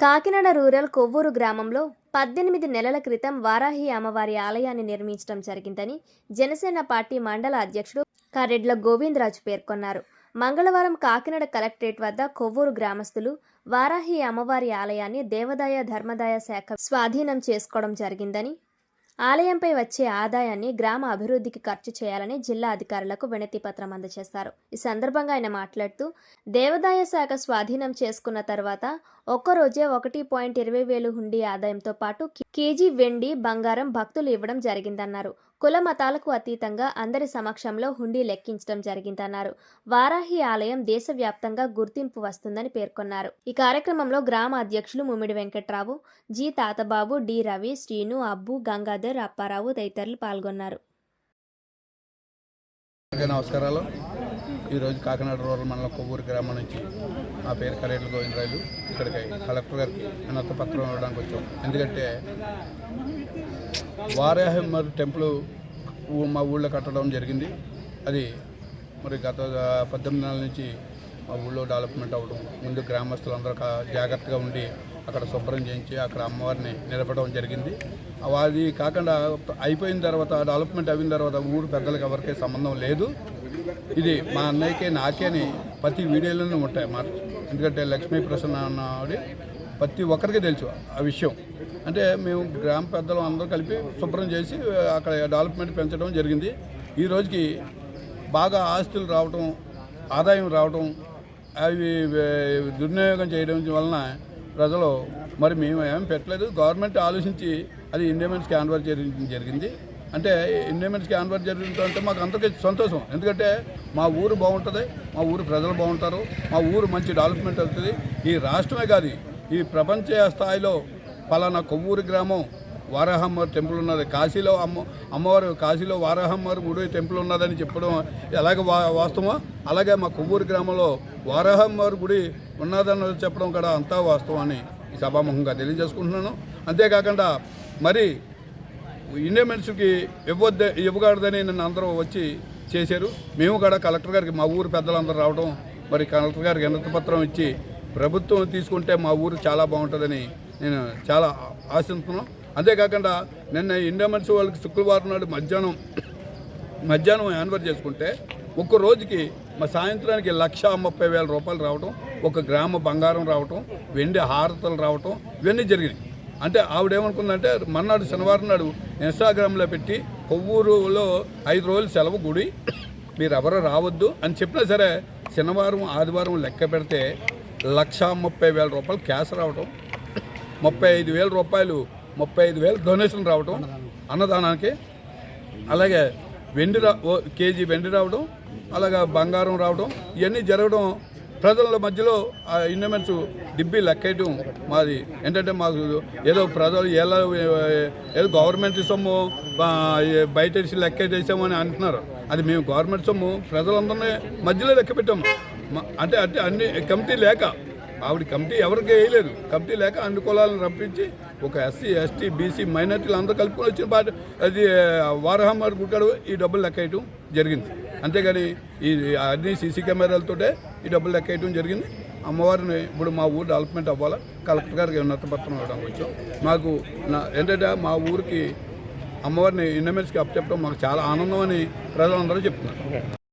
Kakinada rural Kovvur గ్రామంలో పద్దెనిమిది నెలల క్రితం వారాహి అమ్మవారి ఆలయాన్ని నిర్మించడం జరిగిందని జనసేన పార్టీ మండల అధ్యక్షుడు కారెడ్ల గోవిందరాజు పేర్కొన్నారు. మంగళవారం కాకినాడ కలెక్టరేట్ వద్ద కొవ్వూరు గ్రామస్తులు వారాహి అమ్మవారి ఆలయాన్ని దేవదాయ ధర్మదాయ శాఖ స్వాధీనం చేసుకోవడం జరిగిందని ఆలయంపై వచ్చే ఆదాయాన్ని గ్రామ అభివృద్ధికి ఖర్చు చేయాలని జిల్లా అధికారులకు వినతి పత్రం అందజేశారు. ఈ సందర్భంగా ఆయన మాట్లాడుతూ దేవాదాయ శాఖ స్వాధీనం చేసుకున్న తర్వాత ఒక్కరోజే ఒకటి పాయింట్ ఇరవై వేలు హుండీ ఆదాయంతో పాటు కేజీ వెండి బంగారం భక్తులు ఇవ్వడం జరిగిందన్నారు. కుల మతాలకు అతీతంగా అందరి సమక్షంలో హుండీ లెక్కించడం జరిగిందన్నారు. వారాహి ఆలయం దేశవ్యాప్తంగా గుర్తింపు వస్తుందని పేర్కొన్నారు. ఈ కార్యక్రమంలో గ్రామ అధ్యక్షులు ముమ్మిడి వెంకట్రావు జి. తాతబాబు డి. రవి శ్రీను అబ్బు గంగాధర్ అప్పారావు తదితరులు పాల్గొన్నారు. నమస్కారాలు. ఈరోజు కాకినాడ రూరల్ మండలం కొవ్వూరు గ్రామం నుంచి నా పేరు కరేట్ల గోవిందరాయలు ఇక్కడికి కలెక్టర్ గారికి వినతి పత్రం ఇవ్వడానికి వచ్చాం. ఎందుకంటే వారాహమ్మర్ టెంపుల్ మా ఊళ్ళో కట్టడం జరిగింది. అది మరి గత పద్దెనిమిది నెలల నుంచి ఊళ్ళో డెవలప్మెంట్ అవ్వడం ముందు గ్రామస్తులందరూ జాగ్రత్తగా ఉండి అక్కడ శుభ్రం చేయించి అక్కడ అమ్మవారిని నిలబడడం జరిగింది. అది కాకుండా అయిపోయిన తర్వాత డెవలప్మెంట్ అయిన తర్వాత ఊరు పెద్దలకు ఎవరికీ సంబంధం లేదు. ఇది మా అన్నయ్యకి నాకేని ప్రతి వీడియోలోనే ఉంటాయి మాట ఎందుకంటే లక్ష్మీ ప్రసన్న అన్న ప్రతి ఒక్కరికి తెలుసు ఆ విషయం. అంటే మేము గ్రామ పెద్దలు అందరూ కలిపి శుభ్రం చేసి అక్కడ డెవలప్మెంట్ పెంచడం జరిగింది. ఈ రోజుకి బాగా ఆస్తులు రావటం ఆదాయం రావటం అవి దుర్వినియోగం చేయడం వలన ప్రజలు మరి మేము ఏం పెట్టలేదు. గవర్నమెంట్ ఆలోచించి అది ఇండియమెంట్స్కి హ్యాండ్ఓవర్ చేయడం జరిగింది. అంటే ఇండియమెంట్స్కి హ్యాండ్ఓవర్ జరుగుతుంటే అంటే మాకు అందరికీ సంతోషం. ఎందుకంటే మా ఊరు బాగుంటుంది మా ఊరు ప్రజలు బాగుంటారు మా ఊరు మంచి డెవలప్మెంట్ అవుతుంది. ఈ రాష్ట్రమే కాదు ఈ ప్రపంచ స్థాయిలో పలానా కొవ్వూరు గ్రామం వారాహమ్మవారి టెంపుల్ ఉన్నది. కాశీలో అమ్మ అమ్మవారు కాశీలో వారాహమ్మవారి గుడి టెంపుల్ ఉన్నదని చెప్పడం ఎలాగ వా వాస్తవమో? అలాగే మా కొవ్వూరు గ్రామంలో వారాహమ్మవారి గుడి ఉన్నదని చెప్పడం కూడా అంతా వాస్తవం అని ఈ సభాముఖంగా తెలియజేసుకుంటున్నాను. అంతేకాకుండా మరి ఇండియమెన్స్కి ఇవ్వద్దు ఇవ్వకూడదని నన్ను అందరూ వచ్చి చేశారు. మేము కూడా కలెక్టర్ గారికి మా ఊరు పెద్దలందరూ రావడం మరి కలెక్టర్ గారికి వినతి పత్రం ఇచ్చి ప్రభుత్వం తీసుకుంటే మా ఊరు చాలా బాగుంటుందని నేను చాలా ఆశిస్తున్నాను. అంతేకాకుండా నిన్న ఇండియమెన్స్ వాళ్ళకి శుక్రవారం నాడు మధ్యాహ్నం మధ్యాహ్నం యాన్వర్ చేసుకుంటే ఒక్క రోజుకి మా సాయంత్రానికి లక్ష ముప్పై వేల రూపాయలు రావటం ఒక గ్రామ బంగారం రావటం వెండి హారతలు రావటం ఇవన్నీ జరిగినాయి. అంటే ఆవిడేమనుకుందంటే మర్నాడు శనివారం నాడు ఇన్స్టాగ్రామ్లో పెట్టి కొవ్వూరులో ఐదు రోజులు సెలవు గుడి మీరు ఎవరు రావద్దు అని చెప్పినా సరే శనివారం ఆదివారం లెక్క పెడితే లక్ష ముప్పై వేల రూపాయలు క్యాష్ రావటం ముప్పై ఐదు వేల రూపాయలు ముప్పై ఐదు వేలు డొనేషన్ రావటం అన్నదానానికి. అలాగే వెండి రా కేజీ వెండి రావడం అలాగే బంగారం రావడం ఇవన్నీ జరగడం ప్రజల మధ్యలో ఆ ఇండమెంట్స్ డిబ్బీ లెక్కేయటం మాది. ఏంటంటే మాకు ఏదో ప్రజలు ఎలా ఏదో గవర్నమెంట్ సొమ్ము బయట వేసి లెక్కేసాము అని అంటున్నారు. అది మేము గవర్నమెంట్ సొమ్ము ప్రజలందరినీ మధ్యలో లెక్క పెట్టాము. అంటే అంటే అన్ని కమిటీ లేక ఆవిడ కమిటీ ఎవరికి వేయలేదు. కమిటీ లేక అన్ని కులాలను రప్పించి ఒక ఎస్సీ ఎస్టీ బీసీ మైనార్టీలు అందరూ కలుపుకొని వచ్చిన పార్టీ. అది వారహమ్మర్ గుట్టాడు ఈ డబ్బులు లెక్క వేయటం జరిగింది. అంతేగాని ఈ అన్ని సీసీ కెమెరాలతోటే ఈ డబ్బులు లెక్క వేయటం జరిగింది. అమ్మవారిని ఇప్పుడు మా ఊరు డెవలప్మెంట్ అవ్వాలా? కలెక్టర్ గారికి ఉన్నత పత్రం వచ్చాం? మాకు నా ఏంటంటే మా ఊరికి అమ్మవారిని ఇండమెన్స్కి అప్పచెప్పడం మాకు చాలా ఆనందం అని ప్రజలందరూ చెప్తున్నారు.